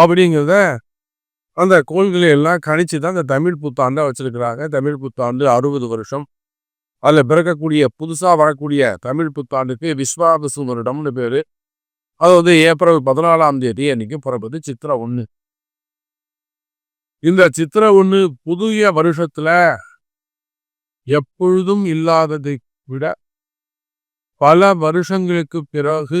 அப்படிங்கிறத அந்த கோள்களை எல்லாம் கணிச்சு தான் இந்த தமிழ் புத்தாண்டை வச்சிருக்கிறாங்க. தமிழ் புத்தாண்டு அறுபது வருஷம். அதில் பிறக்கக்கூடிய புதுசாக வரக்கூடிய தமிழ் புத்தாண்டுக்கு விஸ்வாபிசு வருடம்னு பேர். அது வந்து ஏப்ரல் பதினாலாம் தேதி அன்னைக்கு பிறப்பது சித்திரை ஒன்று இந்த சித்திரை ஒன்று புதிய வருஷத்தில் எப்பொழுதும் இல்லாததை விட பல வருஷங்களுக்கு பிறகு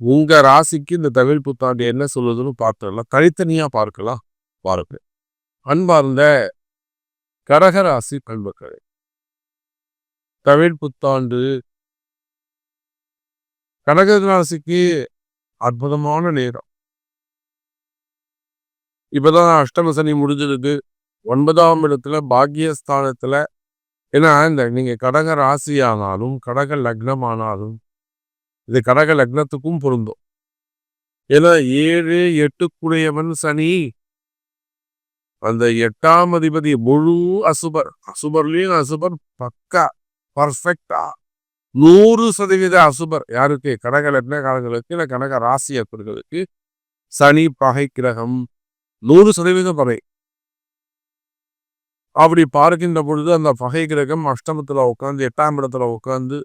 உங்க ராசிக்கு இந்த தமிழ் புத்தாண்டு என்ன சொல்லுதுன்னு பார்த்துடலாம். தனித்தனியா பார்க்கலாம். பாருங்க. அன்பார்ந்த கடகராசி நண்பர்களே தமிழ் புத்தாண்டு கடகராசிக்கு அற்புதமான நேரம். இப்பதான் அஷ்டம சனி முடிஞ்சிருக்கு. ஒன்பதாம் இடத்துல பாக்கியஸ்தானத்தில் ஏன்னா இந்த நீங்க கடக ராசி ஆனாலும் கடக லக்னம் ஆனாலும் இது கடக லக்னத்துக்கும் பொருந்தும். ஏன்னா ஏழு எட்டுக்குடையவன் சனி அந்த எட்டாம் அதிபதி முழு அசுபர். அசுபர்லயும் அசுபர் பக்கா பர்ஃபெக்டா. நூறு சதவீத அசுபர். யாருக்கு? கடக லக்னக்காரங்களுக்கு இல்லை கனக ராசி அற்பர்களுக்கு சனி பகை கிரகம். நூறு சதவீதம் பகை. அப்படி பார்க்கின்ற பொழுது அந்த பகை கிரகம் அஷ்டமத்துல உட்காந்து எட்டாம் இடத்துல உட்காந்து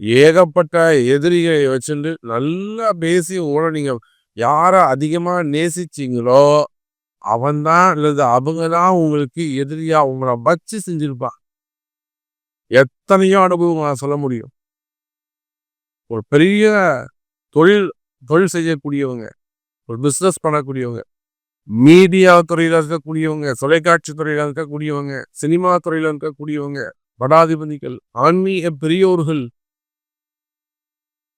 ஏகப்பட்ட எதிரிகளை வச்சுட்டு நல்லா பேசி ஓட நீங்கள் யாரை அதிகமா நேசிச்சீங்களோ அவன்தான் அல்லது அவங்க தான் உங்களுக்கு எதிரியா உங்களை வச்சு செஞ்சிருப்பான். எத்தனையோ அனுபவம் நான் சொல்ல முடியும். ஒரு பெரிய தொழில் தொழில் செய்யக்கூடியவங்க ஒரு பிஸ்னஸ் பண்ணக்கூடியவங்க மீடியா துறையில் இருக்கக்கூடியவங்க தொலைக்காட்சி துறையில் இருக்கக்கூடியவங்க சினிமா துறையில் இருக்கக்கூடியவங்க படாதிபதிகள் ஆன்மீக பெரியோர்கள்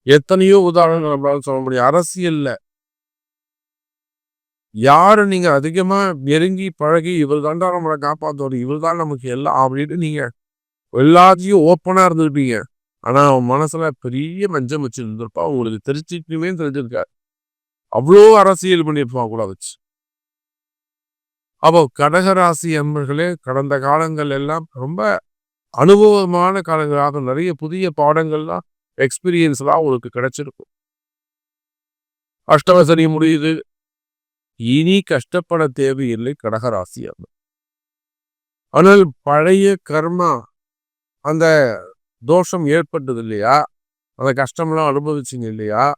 எத்தனையோ உதாரணங்கள் நம்மளால சொல்ல முடியும். அரசியல்ல யாரு நீங்க அதிகமா நெருங்கி பழகி இவர் தாண்டா நம்மளை காப்பாத்தோடு இவர் தான் நமக்கு எல்லாம் அப்படின்னு நீங்க எல்லாத்தையும் ஓப்பனா இருந்திருப்பீங்க. ஆனா அவன் மனசுல பெரிய மஞ்சம் வச்சிருந்திருப்பா. உங்களுக்கு தெரிஞ்சுக்கணுமே தெரிஞ்சிருக்காரு அவ்வளோ அரசியல் பண்ணியிருப்பான் கூட வச்சு. அப்போ கடகராசி அன்பர்களே கடந்த காலங்கள் எல்லாம் ரொம்ப அனுபவமான காலங்களாக நிறைய புதிய பாடங்கள்லாம் எக்ஸ்பீரியன்ஸ்லாம் உங்களுக்கு கிடைச்சிருக்கும். அஷ்டவசனி முடியுது. இனி கஷ்டப்பட தேவையில்லை கடகராசி அது ஆனால் பழைய கர்மா அந்த தோஷம் ஏற்பட்டது இல்லையா? அந்த கஷ்டம்லாம் அனுபவிச்சிங்க இல்லையா?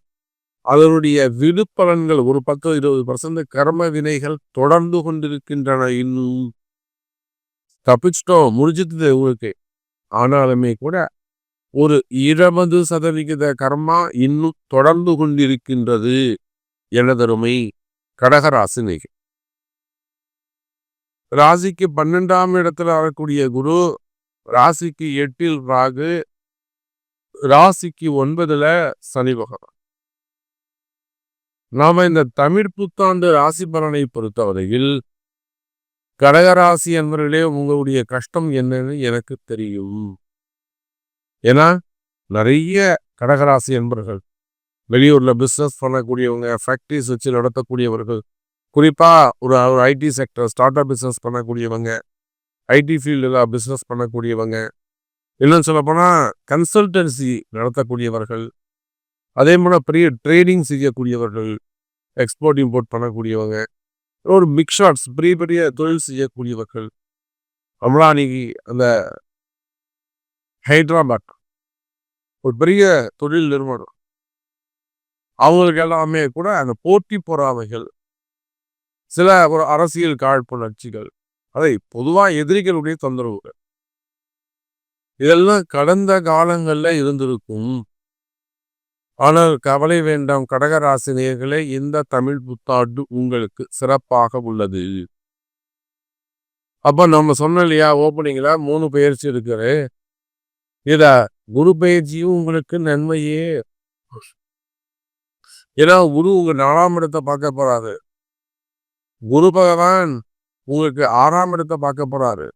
அதனுடைய விடுப்பலன்கள் ஒரு பத்து இருபது பர்சன்ட் கர்ம வினைகள் தொடர்ந்து கொண்டிருக்கின்றன இன்னும். தப்பிச்சிட்டோம் முடிஞ்சது உங்களுக்கு. ஆனாலுமே கூட ஒரு இருபது சதவிகித கர்மா இன்னும் தொடர்ந்து கொண்டிருக்கின்றது எனதருமை கடகராசி ராசிக்கு பன்னெண்டாம் இடத்துல வரக்கூடிய குரு ராசிக்கு எட்டில் ராகு ராசிக்கு ஒன்பதுல சனி பகவான். நாம இந்த தமிழ் புத்தாண்டு ராசி பலனை பொறுத்தவரையில் கடகராசி என்பவர்களே உங்களுடைய கஷ்டம் என்னன்னு எனக்கு தெரியும். ஏன்னா நிறைய கடகராசி என்பவர்கள் வெளியூரில் பிஸ்னஸ் பண்ணக்கூடியவங்க ஃபேக்ட்ரிஸ் வச்சு நடத்தக்கூடியவர்கள் குறிப்பாக ஒரு ஒரு IT sector start up business பண்ணக்கூடியவங்க ஐடி ஃபீல்டில் பிஸ்னஸ் பண்ணக்கூடியவங்க இன்னும் சொல்லப்போனால் கன்சல்டன்சி நடத்தக்கூடியவர்கள் அதே போல் பெரிய ட்ரேடிங் செய்யக்கூடியவர்கள் எக்ஸ்போர்ட் இம்போர்ட் பண்ணக்கூடியவங்க ஒரு மிக்ஷாட்ஸ் பெரிய பெரிய தொழில் செய்யக்கூடியவர்கள் அம்லானிக்கு அந்த ஹைதராபாத் ஒரு பெரிய தொழில் நிறுவனம். அவங்களுக்கு எல்லாமே கூட அந்த போட்டி பொறாமைகள். சில ஒரு அரசியல் காழ்ப்புணர்ச்சிகள். அதை பொதுவாக எதிரிகளுடைய தொந்தரவுகள். இதெல்லாம் கடந்த காலங்களில் இருந்திருக்கும். ஆனால் கவலை வேண்டாம் கடகராசினியர்களே இந்த தமிழ் புத்தாண்டு உங்களுக்கு சிறப்பாக உள்ளது. அப்போ நம்ம சொன்னோம் இல்லையா ஓப்பனிங்கில் மூணு பயிற்சி இருக்குது இத? குரு பயிற்சியும் உங்களுக்கு நன்மையே. ஏன்னா குரு உங்க நாலாம் இடத்தை பார்க்க போறாரு. குரு பகவான் உங்களுக்கு ஆறாம் இடத்தை பார்க்க போறாரு.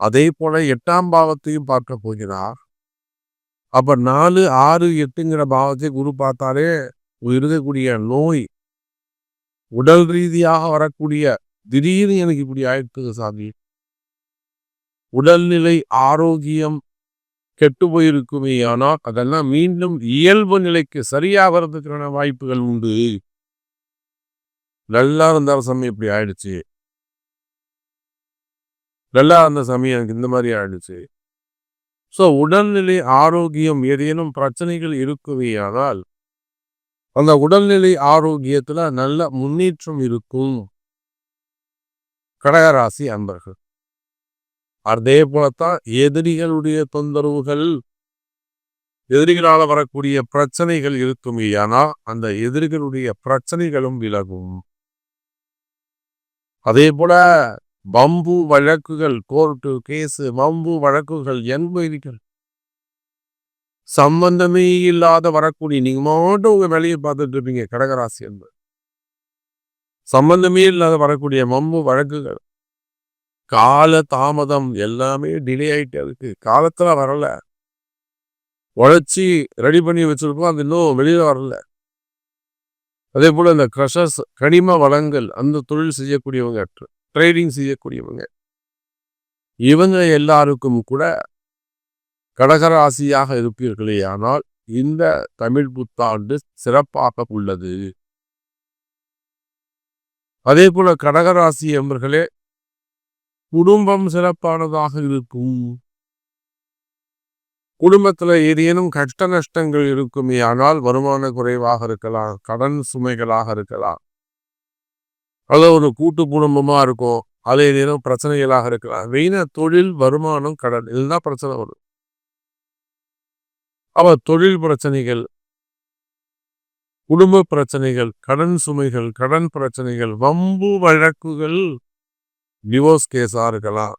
அதே போல எட்டாம் பாவத்தையும் பார்க்க போகிறார். அப்ப நாலு ஆறு எட்டுங்கிற பாவத்தை குரு பார்த்தாலே இருக்கக்கூடிய நோய் உடல் ரீதியாக வரக்கூடிய திடீர்னு எனக்கு இப்படி ஆயிடுத்து சாமி. உடல்நிலை ஆரோக்கியம் கெட்டு போயிருக்குமே ஆனால் அதெல்லாம் மீண்டும் இயல்பு நிலைக்கு சரியாகிறதுக்கான வாய்ப்புகள் உண்டு. நல்லா இருந்தாலும் சமயம் இப்படி ஆயிடுச்சு. நல்லா இருந்த சமயம் எனக்கு இந்த மாதிரி ஆயிடுச்சு. ஸோ உடல்நிலை ஆரோக்கியம் ஏதேனும் பிரச்சனைகள் இருக்குவேயானால் அந்த உடல்நிலை ஆரோக்கியத்துல நல்ல முன்னேற்றம் இருக்கும். கடகராசி அன்பர்கள். அதே போலத்தான் எதிரிகளுடைய தொந்தரவுகள் எதிரிகளால் வரக்கூடிய பிரச்சனைகள் இருக்கும். ஏன்னா அந்த எதிரிகளுடைய பிரச்சனைகளும் விலகும். அதே போல பம்பு வழக்குகள் கோர்ட்டு கேஸு பம்பு வழக்குகள் என்பீர்கள் சம்பந்தமே இல்லாத வரக்கூடிய நீங்க மட்டும் உங்க வேலையை பார்த்துட்டு இருப்பீங்க கடகராசி என்பது. சம்பந்தமே இல்லாத வரக்கூடிய மம்பு வழக்குகள். கால தாமதம் எல்லாமே டிலே ஆயிட்டே இருக்கு. காலத்துல வரல. உழைச்சி ரெடி பண்ணி வச்சுருக்கோம். அது இன்னும் வெளியில வரல. அதே போல இந்த க்ரஷர்ஸ் கனிம வளங்கள் அந்த தொழில் செய்யக்கூடியவங்க ட்ரேடிங் செய்யக்கூடியவங்க இவங்க எல்லாருக்கும் கூட கடகராசியாக இருப்பீர்களே ஆனால் இந்த தமிழ் புத்தாண்டு சிறப்பாக உள்ளது. அதே போல கடகராசி என்பர்களே குடும்பம் சிறப்பானதாக இருக்கும். குடும்பத்துல ஏதேனும் கஷ்ட நஷ்டங்கள் இருக்குமே ஆனால் வருமான குறைவாக இருக்கலாம் கடன் சுமைகளாக இருக்கலாம். அது ஒரு கூட்டு குடும்பமா இருக்கும் அது ஏதேனும் பிரச்சனைகளாக இருக்கலாம். மெயினா தொழில் வருமானம் கடன் இதுதான் பிரச்சனை வரும். அவ தொழில் பிரச்சனைகள் குடும்ப பிரச்சனைகள் கடன் சுமைகள் கடன் பிரச்சனைகள் வம்பு வழக்குகள் டிவோர்ஸ் கேஸா இருக்கலாம்.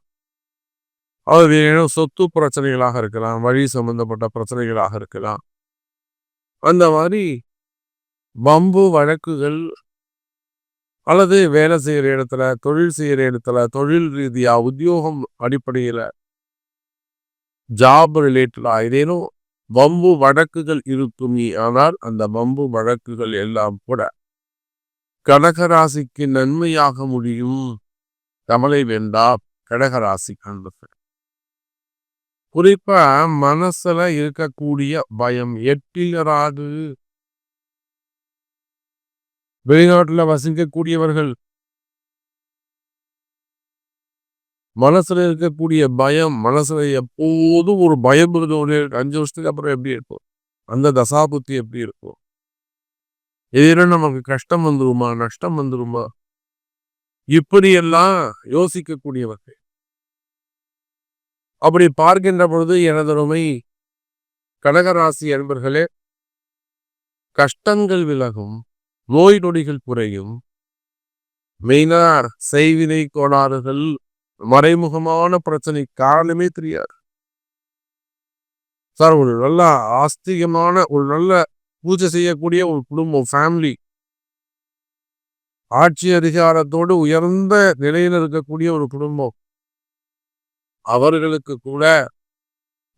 அது வேணும் சொத்து பிரச்சனைகளாக இருக்கலாம் வழி சம்பந்தப்பட்ட பிரச்சனைகளாக இருக்கலாம். அந்த மாதிரி வம்பு வழக்குகள் அல்லது வேலை செய்கிற இடத்துல தொழில் செய்கிற இடத்துல தொழில் ரீதியாக உத்தியோகம் அடிப்படையில் ஜாப் ரிலேட்டடாக ஏதேனும் வம்பு வழக்குகள் இருக்கும் ஆனால் அந்த வம்பு வழக்குகள் எல்லாம் கூட கடகராசிக்கு நன்மையாக முடியும். கமலை வேண்டாம் கடகராசி கண்டது குறிப்பா மனசுல இருக்கக்கூடிய பயம் எட்டிலராது. வெளிநாட்டுல வசிக்கக்கூடியவர்கள். மனசுல இருக்கக்கூடிய பயம் மனசுல எப்போதும் ஒரு பயம் இருந்தவனே அஞ்சு வருஷத்துக்கு அப்புறம் எப்படி இருக்கும்? அந்த தசாபுத்தி எப்படி இருக்கும்? எதிரும் நமக்கு கஷ்டம் வந்துருமா? நஷ்டம் வந்துருமா? இப்படியெல்லாம் யோசிக்கக்கூடியவர்கள். அப்படி பார்க்கின்ற பொழுது எனதருமை கடகராசி அன்பர்களே கஷ்டங்கள் விலகும் நோய் நொடிகள் குறையும். மெயினார் செய்வினை கோளாறுகள் மறைமுகமான பிரச்சனை காரணமே தெரியாது. சார் ஒரு நல்ல ஆஸ்திகமான ஒரு நல்ல பூஜை செய்யக்கூடிய ஒரு குடும்பம் ஃபேமிலி ஆட்சி அதிகாரத்தோடு உயர்ந்த நிலையில் இருக்கக்கூடிய ஒரு குடும்பம். அவர்களுக்கு கூட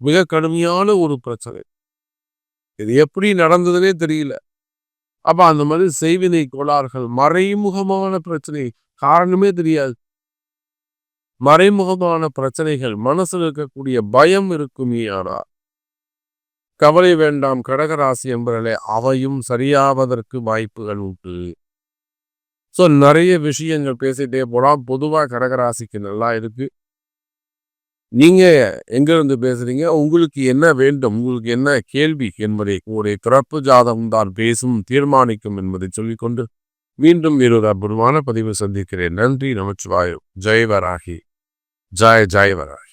மிக கடுமையான ஒரு பிரச்சனை. இது எப்படி நடந்ததுன்னே தெரியல. அப்ப அந்த மாதிரி செய்வினை கோளாறுகள் மறைமுகமான பிரச்சனை காரணமே தெரியாது. மறைமுகமான பிரச்சனைகள் மனசில் இருக்கக்கூடிய பயம் இருக்குமே ஆனால். கவலை வேண்டாம் கடகராசி என்பதிலே அவையும் சரியாவதற்கு வாய்ப்புகள் உண்டு. ஸோ நிறைய விஷயங்கள் பேசிட்டே போலாம் பொதுவாக கடகராசிக்கு நல்லா இருக்கு. நீங்க எங்கேருந்து பேசுகிறீங்க பேசுறீங்க? உங்களுக்கு என்ன வேண்டும்? உங்களுக்கு என்ன கேள்வி என்பதை உங்களுடைய பிறப்பு ஜாதகம் தான் பேசும் தீர்மானிக்கும் என்பதை சொல்லிக்கொண்டு மீண்டும் இருபது அற்புதமான பதிவு சந்திக்கிறேன். நன்றி நமச்சிவாயம். ஜெயவராகி ஜெய ஜெயவராகி